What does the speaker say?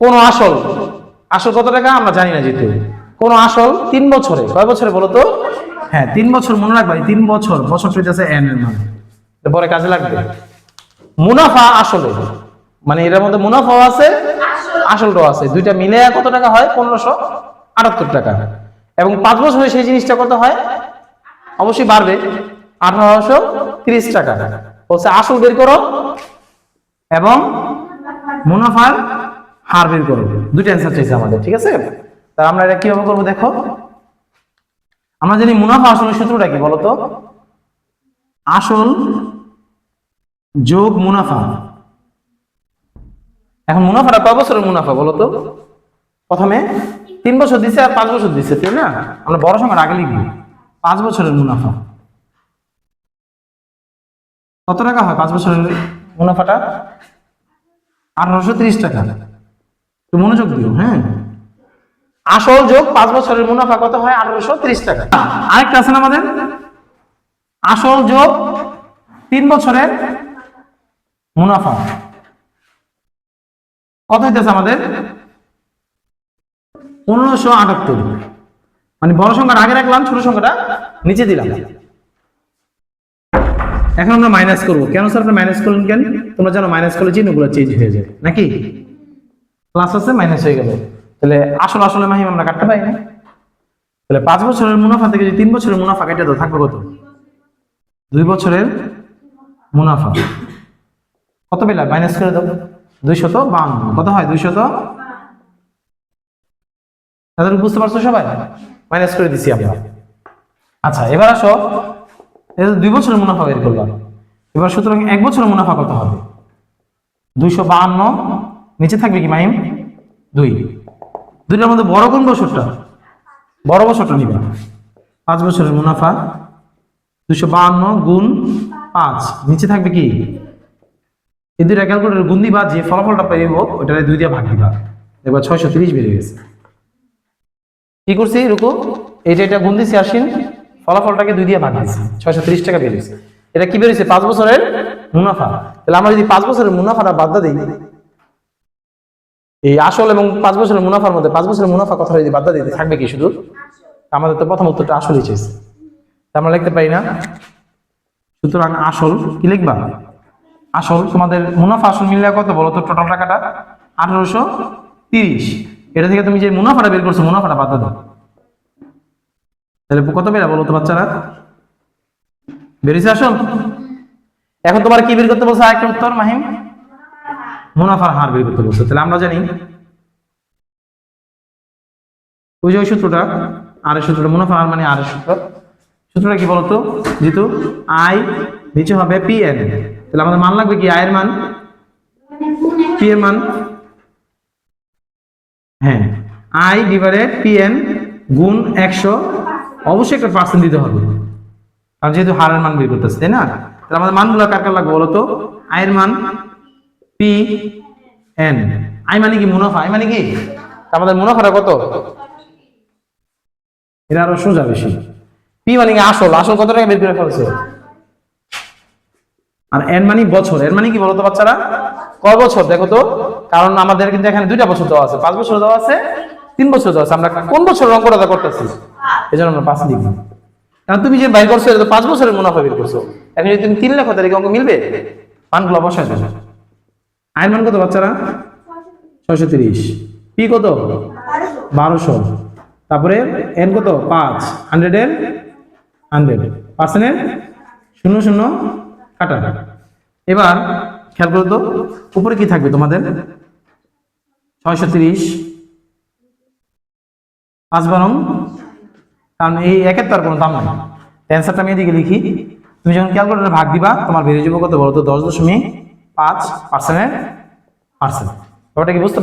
কোন আসল আসল কত টাকা আমরা জানি না যেহেতু কোন আসল তিন বছরে কয় বছরে বলো তো? হ্যাঁ তিন বছর মনে রাখবা তিন বছর বছর হইতেছে এন এর মানে। পরে কাজে লাগবে। মুনাফা আসলে মানে এটার মধ্যে মুনাফাও আছে আসলটাও আছে। দুইটা মিলে কত টাকা হয়? পনেরোশো আটাত্তর টাকা। এবং পাঁচ বছরে সেই জিনিসটা কত হয়? অবশ্যই বাড়বে। আঠারোশো তিরিশ টাকা। বলছে আসল বের করো। এবং মুনাফার হার বের করো। দুইটা অ্যান্সার চাইছে আমাদের, ঠিক আছে? তা আমরা এটা কীভাবে করব দেখো? আমরা জানি মুনাফা আসলের সূত্রটা কি বলতো? আসল যোগ মুনাফা। এখন মুনাফাটা কয় বছরের মুনাফা বলতো? প্রথমে তিন বছর দিছে আর পাঁচ বছর দিছে, তাই না? আমরা বড় সময় আগে লিখব। পাঁচ বছরের মুনাফা। কত টাকা হয় পাঁচ বছরের মুনাফাটা? আঠারোশো ত্রিশ টাকা। একটু মনোযোগ দিও হ্যাঁ। আসল যোগ পাঁচ বছরের মুনাফা কত হয়? আঠারোশো ত্রিশ টাকা। আরেকটা আছে না আমাদের? আসল যোগ তিন বছরের মুনাফা। কত হইতেছে আমাদের? পনেরোশো আটাত্তর। মানে বড় সংখ্যাটা আগে রাখলাম, ছোট সংখ্যাটা নিচে দিলাম। এখন আমরা মাইনাস করব। কেন স্যার আপনি মাইনাস করলেন কেন? তোমরা জানো মাইনাস করলে চিহ্নগুলো চেঞ্জ হয়ে যায়। নাকি? প্লাস আছে মাইনাস হয়ে গেল। তাহলে আসল আসলে মাহিম আমরা কাটতে পারি না। তাহলে পাঁচ বছরের মুনাফা থেকে যদি তিন বছরের মুনাফা কেটে দাও, থাকবে কত? দুই বছরের মুনাফা। কত পেলা? মাইনাস করে দাও। দুইশত বান্ন কত হয়? দুইশত? তাদের বুঝতে পারছ সবাই? মাইনাস করে দিছি আমরা। আচ্ছা এবার আসো। দুই বছরের মুনাফা বের করলাম। এবার সুতরাং এক বছরের মুনাফা কত হবে? দুইশো বাহান্ন নিচে থাকবে কি মাইম দুই। দুইটার মধ্যে বড় কোন বছরটা? বড় বছরটা নিবে। পাঁচ বছরের মুনাফা দুশো বাহান্ন গুণ পাঁচ। নিচে থাকবে কি? এই দুইটা ক্যালকুলেটর গুণ দিবা, যে ফলাফলটা পেয়ে ওটা দুই দিয়ে ভাগ দিবা। এবার ছয়শো তিরিশ বেড়ে গেছে। কি করছি? রুকু, এই যে এটা গুণ দিছি আসিন ফলাফলটাকে দুই দিয়ে ভাগ দিছি। ছয়শো তিরিশ টাকা বেরিয়েছে এটা কি বেরিয়েছে পাঁচ বছরের মুনাফা। তাহলে আমরা যদি পাঁচ বছরের মুনাফাটা বাদ দিই এই আসল এবং পাঁচ বছরের মুনাফার মধ্যে পাঁচ বছরের মুনাফা কথা যদি বাদ দিতে থাকবে কি শুধু? আমাদের তো প্রথম উত্তরটা আসলই চেয়েছে আমরা লিখতে পারি না? সুতরাং আসল, কি লিখবা? আসল, তোমাদের মুনাফা আসল মিললে কত বলো তো টোটাল টাকাটা? আঠারোশো তিরিশ। এটা থেকে তুমি যে মুনাফাটা বের করছ, মুনাফাটা বাদ দাও। তাহলে কত বেরা বলো তো বাচ্চারা? বেরিয়েছে আসল? এখন তোমার কি বের করতে বলছে আরেকটা উত্তর, মাহিম? মুনাফার হার বের করতে বলছে। তাহলে আমরা জানি, ওই যে ওই সূত্রটা, আর সূত্রটা মুনাফার হার মানে আর সূত্র। সূত্রটা কি বলতো? যেহেতু আই নিচে হবে পি এন তাহলে আমাদের মান লাগবে কি? আয়ের মান? পি এর মান? হ্যাঁ। আই ডিভাইডেড পি এন গুণ একশো। অবশ্যই একটা পার্সেন্ট দিতে হবে। কারণ যেহেতু হারের মান বের করতেছে, তাই না? তাহলে আমাদের মানগুলো কার কার লাগবে বলতো? আয়ের মান পি এন আই মানে কি মুনাফা? আই মানে কি? আমাদের মুনাফাটা কত? এটা আরও সোজা বেশি। পি মানে কি আসল? আসল কত টাকা বের করে ফেলছে? আর এন মানে বছর? মানে কি বলতো বাচ্চারা? কয় বছর? দেখো তো। কারণ আমাদের কিন্তু এখানে দুইটা বছর দেওয়া আছে। পাঁচ বছর দেওয়া আছে, তিন বছর দেওয়া আছে। আমরা কোন বছর অঙ্কটা করতেছি? এই জন্য আমরা পাঁচ লিখব। কারণ তুমি যে বাইর করছ, এটা তো পাঁচ বছরের মুনাফা বের করছ। এখন যদি তুমি তিন লাখ তারিখে অঙ্ক মিলবে বসায় দেবে। আয়ের মান কত বাচ্চারা? ছয়শো তিরিশ। পি কত? বারোশো। তারপরে এন কত? পাঁচ। হান্ড্রেড এর হান্ড্রেড পার্সেন্টের শূন্য শূন্য কাটা। এবার খেয়াল করো তো, উপরে কি থাকবে তোমাদের? ছয়শো তিরিশ। পাঁচ বারং, কারণ এই একের তো আর কোনো দাম নাই। অ্যান্সারটা আমি এদিকে লিখি। তুমি যখন ক্যালকুলেটারে ভাগ দিবা, তোমার বেরিয়ে যাব কত বলো তো দশ দশমিক পাঁচ পার্সেন্টের পার্সেন্ট ব্যাপারটা কি বুঝতে